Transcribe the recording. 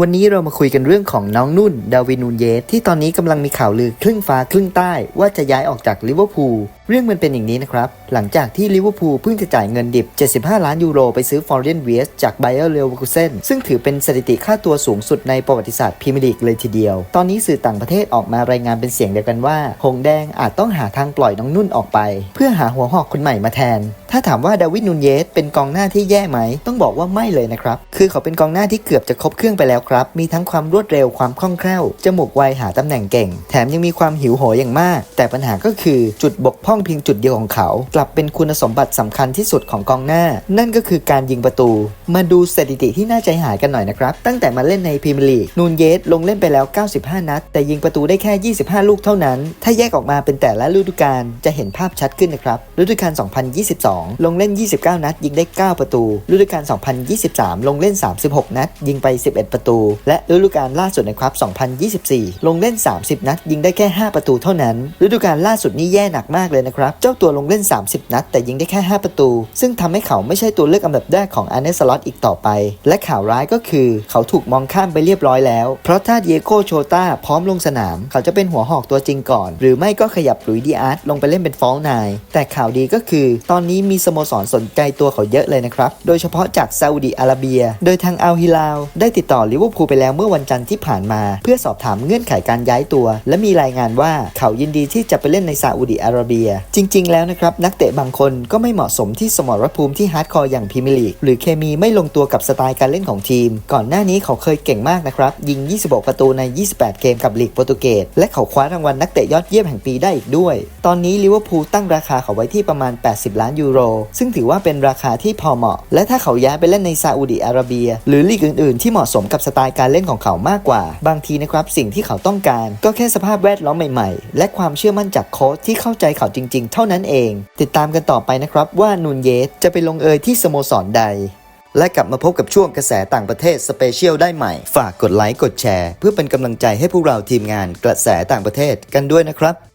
วันนี้เรามาคุยกันเรื่องของน้องนุ่น ดาวินนูนเยสที่ตอนนี้กำลังมีข่าวลือครึ่งฟ้าครึ่งใต้ว่าจะย้ายออกจากลิเวอร์พูล เรื่องมันเป็นอย่างนี้นะครับ หลังจากที่ลิเวอร์พูลเพิ่งจะจ่ายเงินดิบ 75 ล้านยูโรไปซื้อฟอร์เรนเวียสจากไบเออร์เลเวอร์คูเซนซึ่งถือเป็นสถิติค่าตัวสูงสุดในประวัติศาสตร์พรีเมียร์ลีกเลยทีเดียว ตอนนี้สื่อต่างประเทศออกมารายงานเป็นเสียงเดียวกันว่า หงแดงอาจต้องหาทางปล่อยน้องนุ่นออกไป เพื่อหาหัวหอกคนใหม่มาแทน ถ้าถามว่าดาวิดนูนเยสเป็นกองหน้าที่แย่ไหม ต้องบอกว่าไม่เลยนะครับ คือเขาเป็นกองหน้าที่เกือบจะครบเครื่องไปแล้วครับ มีทั้งความรวดเร็วความคล่องแคล่วจมูกไวหาตำแหน่งเก่ง แถมยังมีความหิวโหยอย่างมาก แต่ปัญหาก็คือจุดบกพร่องเพียงจุดเดียวของเขา กลับเป็นคุณสมบัติสำคัญที่สุดของกองหน้า นั่นก็คือการยิงประตู มาดูสถิติที่น่าใจหายกันหน่อยนะครับ ตั้งแต่มาเล่นในพรีเมียร์ลีกนูนเยสลงเล่นไปแล้ว 95 นัด แต่ยิงประตูได้แค่ 25 ลูกเท่านั้น ถ้าแยกออกมาเป็นแต่ละฤดูกาลจะเห็นภาพชัดขึ้นนะครับฤดูกาล 2022 ลงเล่น 29 นัด ยิงได้ 9 ประตูฤดูกาล 2023 ลงเล่น 36 นัด ยิงไป 11 ประตู และฤดูกาลล่าสุดนะครับ 2024 ลงเล่น 30 นัด ยิงได้แค่ 5 ประตูเท่านั้นฤดูกาลล่าสุดนี่แย่หนักมากเลยนะครับ เจ้าตัวลงเล่น 30 นัด แต่ยิงได้แค่ 5 ประตู ซึ่งทำให้เขาไม่ใช่ตัวเลือกอันดับแรกของอาร์เนสล็อตอีกต่อไป และข่าวร้ายก็คือเขาถูกมองข้ามไปเรียบร้อยแล้ว เพราะถ้าเดียโกโชตาพร้อมลงสนาม เขาจะเป็นหัวหอกตัวจริงก่อน หรือไม่ก็ขยับหลุยดีอาร์ตลงไปเล่นเป็นฟอลนาย แต่ข่าวดีก็คือ ตอนนี้มีสโมสรสนใจตัวเขาเยอะเลยนะครับ โดยเฉพาะจากซาอุดิอาระเบีย โดยทางอัลฮิลาลได้ติดต่อลิเวอร์พูลไปแล้วเมื่อวันจันทร์ที่ผ่านมา เพื่อสอบถามเงื่อนไขการย้ายตัว และมีรายงานว่าเขายินดีที่จะไปเล่นในซาอุดิอาระเบียจริง ๆ แล้วนะครับ นักเตะบางคนก็ไม่เหมาะสมที่สมรภูมิที่ฮาร์ดคอร์อย่างพรีเมียร์ลีกหรือเคมีไม่ลงตัวกับสไตล์การเล่นของทีม ก่อนหน้านี้เขาเคยเก่งมากนะครับ ยิง 26 ประตูใน 28 เกมกับลีกโปรตุเกสและเขาคว้ารางวัลนักเตะยอดเยี่ยมแห่งปีได้อีกด้วย ตอนนี้ลิเวอร์พูลตั้งราคาเขาไว้ที่ประมาณ 80 ล้านยูโร ซึ่งถือว่าเป็นราคาที่พอเหมาะ และถ้าเขาย้ายไปเล่นในซาอุดิอาระเบีย หรือลีกอื่น ๆ ที่เหมาะสมกับสไตล์การเล่นของเขามากกว่า บางทีนะครับสิ่งที่เขาต้องการ ก็แค่สภาพแวดล้อมใหม่ ๆ และความเชื่อมั่นจากโค้ชที่เข้าใจเขาจริง ๆ เท่านั้นเอง ติดตามกันต่อไปนะครับว่านูนเยสจะไปลงเอยที่สโมสรใด และกลับมาพบกับช่วงกระแสต่างประเทศสเปเชียลได้ใหม่ ฝากกดไลค์กดแชร์ เพื่อเป็นกำลังใจให้พวกเราทีมงานกระแสต่างประเทศกันด้วยนะครับ